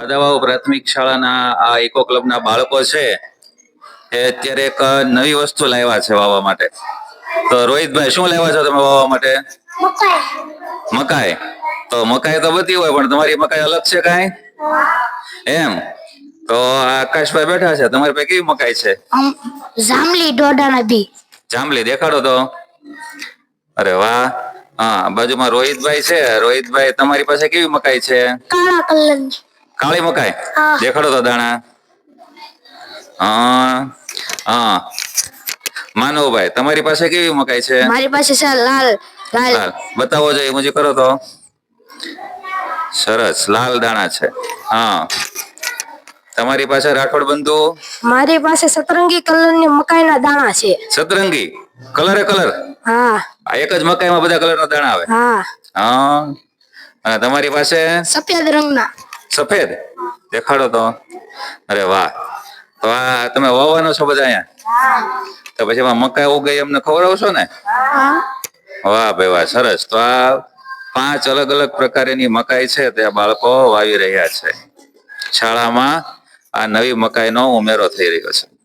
દાદાવાવ પ્રાથમિક શાળાના આ ઇકો ક્લબના બાળકો છે એ અત્યારે એક નવી વસ્તુ લાવ્યા છે વાવવા માટે. તો રોહિતભાઈ શું લાવ્યા છો તમે વાવવા માટે? મકાઈ. તો મકાઈ તો બધી હોય પણ તમારી મકાઈ અલગ છે કાંઈ? એમ. તો આકાશભાઈ બેઠા છે તમારી પાસે કેવી મકાઈ છે? જામલી જાંબલી ડોડાના બી. જાંબલી દેખાડો તો. અરે વાહ. હા બાજુમાં રોહિતભાઈ છે. રોહિતભાઈ તમારી પાસે કેવી મકાઈ છે? કાળા કલરની. કાળી મકાઈ. દેખાડો તો દાણા. હા હા. માનવભાઈ તમારી પાસે કેવી મકાઈ છે? મારી પાસે છે લાલ લાલ. બતાવો જોઈએ મુજે કરો તો. સરસ લાલ દાણા છે. હા. તમારી પાસે રાઠોડ બંધુ? મારી પાસે સતરંગી કલરની મકાઈના દાણા છે. સતરંગી? કલરે કલર? હા. આ એક જ મકાઈમાં બધા કલરના દાણા આવે? હા. હા. અને તમારી પાસે? સફેદ રંગના. સફેદ? દેખાડો તો. અરે વાહ. તો આ તમે વાવવાનો છો બધા અહીંયા? તો પછી એમાં મકાઈ ઉગાઈ અમને ખવડાવશો ને? વાહ ભાઈ વાહ સરસ. તો આ પાંચ અલગ અલગ પ્રકારની મકાઈ છે તે બાળકો વાવી રહ્યા છે. શાળામાં આ નવી મકાઈનો ઉમેરો થઈ રહ્યો છે.